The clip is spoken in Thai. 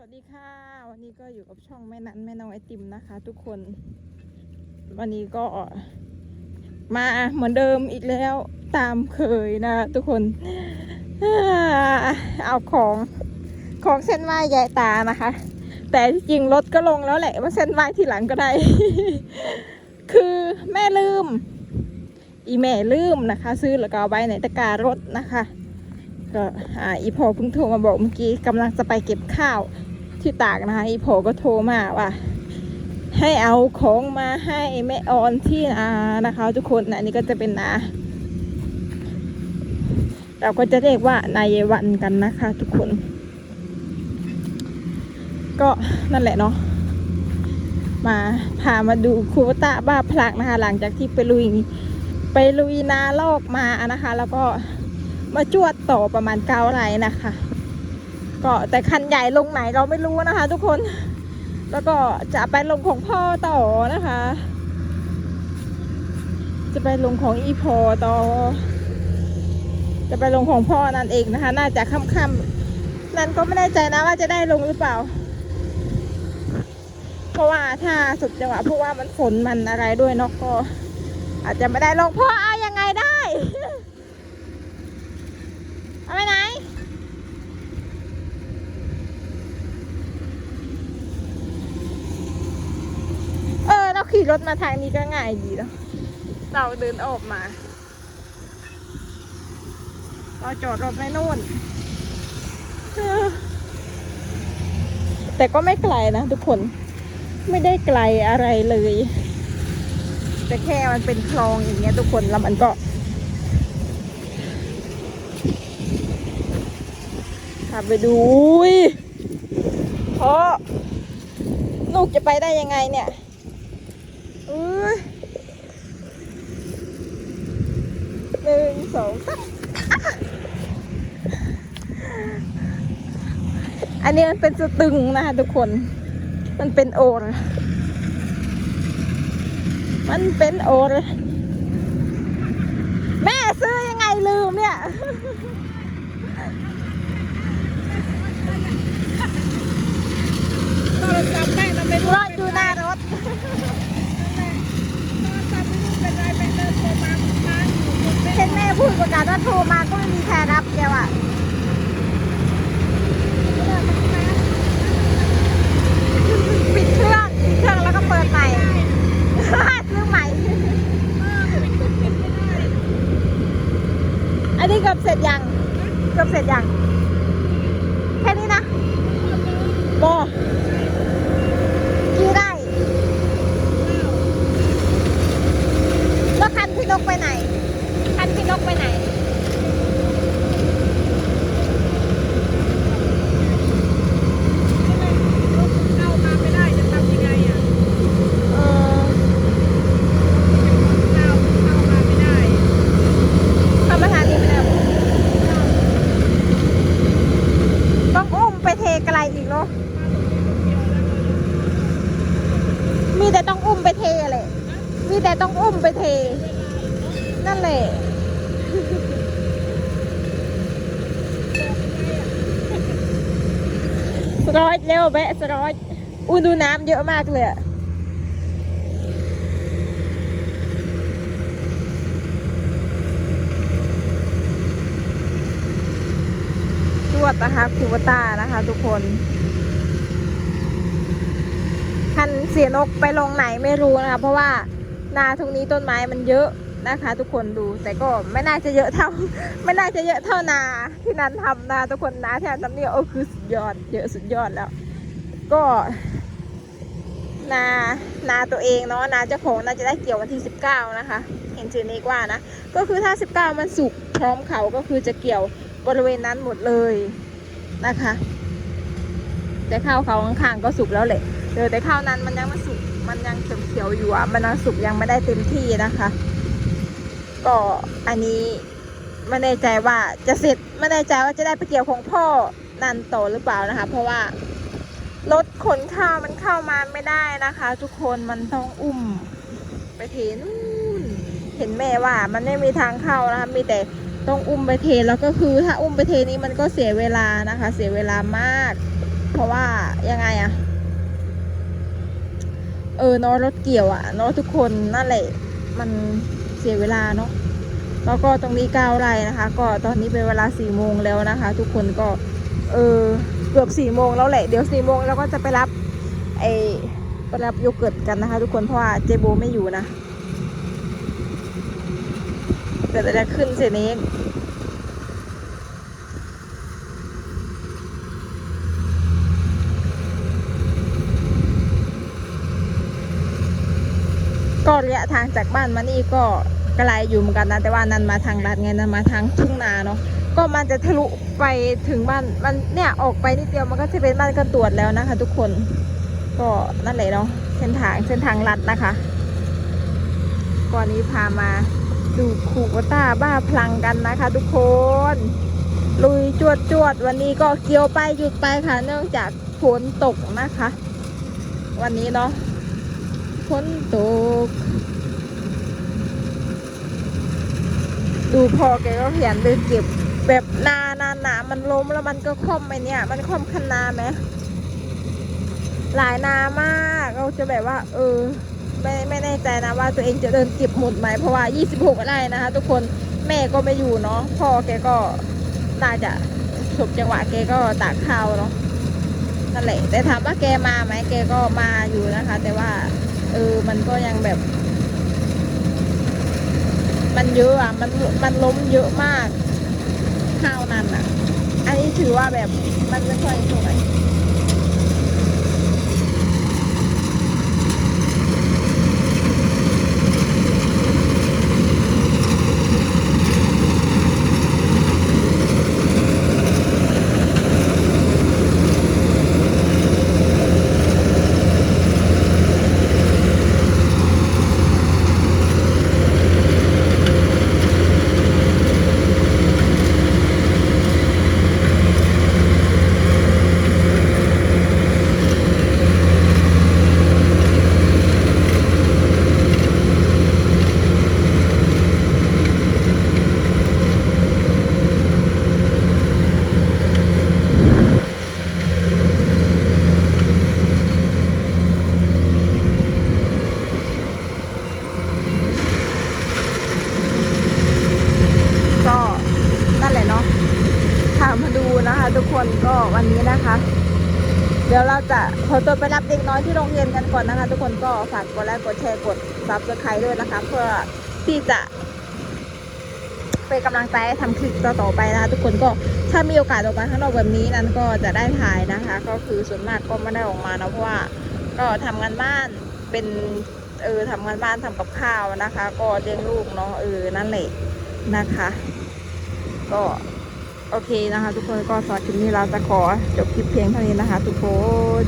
สวัสดีค่ะ วันนี้ก็อยู่กับช่องแม่นั้นแม่น้องไอติมนะคะ ทุกคน วันนี้ก็มาเหมือนเดิมอีกแล้วตามเคยนะ ทุกคน เอาของของเส้นไหว้ยายตานะคะ แต่ที่จริงรถก็ลงแล้วแหละว่าเส้นไหว้ทีหลังก็ได้ คือแม่ลืม อีแม่ลืมนะคะ ซื้อแล้วก็เอาไว้ในตะกร้ารถนะคะก็อีพอเพิ่งโทรมาบอกเมื่อกี้กำลังจะไปเก็บข้าว ที่ตากนะคะอีพอก็โทรมาว่า ให้เอาของมาให้แม่ออนที่นานะคะ ทุกคนนะอันนี้ก็จะเป็นนาเราก็จะเรียกว่านายวันกันนะคะ ทุกคน ก็นั่นแหละเนาะมาพามาดูคูตาบ้าพลักนะคะ หลังจากที่ไปลุยไปลุยนาลอกมานะคะ แล้วก็มาจวดต่อประมาณเก้าไรนะคะ ก็แต่คันใหญ่ลงไหนเราไม่รู้นะคะ ทุกคน แล้วก็จะไปลงของพ่อต่อนะคะ จะไปลงของอีพอต่อ จะไปลงของพ่อนั่นเองนะคะ น่าจะค่ำๆนั่นก็ไม่แน่ใจนะว่าจะได้ลงหรือเปล่า เพราะว่าถ้าสุดจังหวะเพราะว่ามันฝนมันอะไรด้วยเนาะก็ อาจจะไม่ได้ลงพ่อเอายังไงได้ เอาไปไหน เออ เรา ขี่รถมาทางนี้ก็ง่ายดีเนาะเราเดินออกมา เราจอดรถไว้นู่น แต่ก็ไม่ไกลนะทุกคน ไม่ได้ไกลอะไรเลย แต่แค่มันเป็นคลองอย่างเงี้ยทุกคนแล้วมันก็ขับไปดูเพราะลูกจะไปได้ยังไงเนี่ย อุ้ยหนึ่งสองสามอันนี้มันเป็นสตึงนะคะทุกคน มันเป็นโอรมันเป็นโอรแม่ซื้อยังไงลืมเนี่ยรศัพท์แม่มันไม่รู้รถอยู่หน้ารถ โทรศัพท์ไม่รู้เป็นไรไปเดินโทรมาค้างอยู่คนไม่ เห็นแม่พูด ประกาศว่าโทรมาก็ไม่มีใครรับแกว่ะปิดเครื่องปิดเครื่องแล้วก็เปิดใหม่ซื้อใหม่ อันนี้เกือบเสร็จยังเกือบเสร็จยังแค่นี้นะบอกี่ได้ แล้วคันพี่นกไปไหน นกไปไหนเข้ามาไม่ได้จะทำยังไงอะเออเข้าเข้ามาไม่ได้ทำประธานนี้ไม่ไหรอต้องอุ้มไปเทไกลอีกเนาะมีแต่ต้องอุ้มไปเทแหละมีแต่ต้องอุ้มไปเท นั่นแหละ สร้อยเร็วแบะสร้อยอุ้ยดูน้ำเยอะมากเลยอะวดนะคะคิวตานะคะทุกคนคันเสียนกไปลงไหนไม่รู้นะคะ เพราะว่านาทุกนี้ต้นไม้มันเยอะ นะคะ ทุกคนดูแต่ก็ไม่น่าจะเยอะเท่า ไม่น่าจะเยอะเท่านาที่นันทำนะทุกคนนาที่นันทำเนี่ยโอ้คือสุดยอด เยอะสุดยอดแล้ว ก็นานาตัวเองเนาะนาเจ้าของนาจะได้เกี่ยววันที่สิบเก้านะคะ เห็นเจเนกว่านะ ก็คือถ้าสิบเก้ามันสุกพร้อมเขาก็คือจะเกี่ยวบริเวณนั้นหมดเลยนะคะ แต่ข้าวเขาข้างๆก็สุกแล้วแหละเออแต่ข้าวนั้นมันยังไม่สุกมันยังเขียวๆอยู่อะมันยังสุกยังไม่ได้เต็มที่นะคะ ก็อันนี้ไม่แน่ใจว่าจะเสร็จไม่แน่ใจว่าจะได้ไปเกี่ยวของพ่อนันโตหรือเปล่านะคะ เพราะว่ารถขนข้าวมันเข้ามาไม่ได้นะคะ ทุกคนมันต้องอุ้ม ไปเทนู่นเห็นแม่ว่ามันไม่มีทางเข้านะคะมีแต่ต้องอุ้มไปเทแล้วก็คือ ถ้าอุ้มไปเทนี้มันก็เสียเวลานะคะ เสียเวลามาก เพราะว่ายังไงอะเออเนาะรถเกี่ยวอะเนาะทุกคนนั่นแหละมัน เสียเวลาเนาะแล้วก็ตรงนี้เก้าไร่นะคะ ก็ตอนนี้เป็นเวลาสี่โมงแล้วนะคะ ทุกคนก็เออเกือบสี่โมงแล้วแหละเดี๋ยวสี่โมงเราก็จะไปรับไอไปรับโยเกิร์ตกันนะคะ ทุกคนเพราะว่าเจโบไม่อยู่นะเดี๋ยวจะขึ้นเสร็จนี้ ระยะทางจากบ้านมานี่ก็ไกลอยู่เหมือนกันนะแต่ว่านันมาทางลัดไงนันมาทางทุ่งนาเนาะก็มันจะทะลุไปถึงบ้านมันเนี่ยออกไปนิดเดียวมันก็จะเป็นบ้านกระตรวจแล้วนะคะ ทุกคนก็นั่นแหละเนาะเส้นทางเส้นทางลัดนะคะก่อนนี้พามาดูคูโบต้าบ้าพลังกันนะคะ ทุกคน ลุยจวดจวดวันนี้ก็เกี่ยวไปหยุดไปค่ะ เนื่องจากฝนตกนะคะ วันนี้เนาะ ฝนตก ดูพอแกก็ขยันเดินเก็บ แบบนานาหนามันล้มแล้วมันก็ค่อมไปเนี่ย มันค่อมคันนาไหมหลายนามากเราจะแบบว่า เออ ไม่ไม่แน่ใจนะว่าตัวเองจะเดินเก็บหมดไหมเพราะว่า 26ไร่นะคะ ทุกคนแม่ก็ไม่อยู่เนาะพ่อแกก็น่าจะฉบจังหวะแกก็ตากข้าวเนาะนั่นแหละแต่ถามว่าแกมาไหมแกก็มาอยู่นะคะ แต่ว่า เออ มันก็ยังแบบ มันเยอะอะ มันมันล้มเยอะมากข้าวนั้นอะ อันนี้ถือว่าแบบมันไม่ค่อยสวยนั่นแหละเนาะถามมาดูนะคะ ทุกคนก็วันนี้นะคะ เดี๋ยวเราจะ ขอตัวไปรับเด็กน้อยที่โรงเรียนกันก่อนนะคะ ทุกคนก็ฝากกดไลค์กดแชร์กดซับสไครต์ด้วยนะคะ เพื่อที่จะเป็นกำลังใจทำคลิปต่อๆไปนะคะทุกคนก็ถ้ามีโอกาสออกมาข้างนอกแบบนี้นั้นก็จะได้ถ่ายนะคะ ก็คือส่วนมากก็ไม่ได้ออกมานะเพราะว่าก็ทำงานบ้านเป็นเออทำงานบ้านทำกับข้าวนะคะ ก็เลี้ยงลูกเนาะเออนั่นแหละนะคะ ก็ โอเคนะคะ ทุกคนก็สำหรับคลิปนี้เราจะขอจบคลิปเพียงเท่านี้นะคะ ทุกคน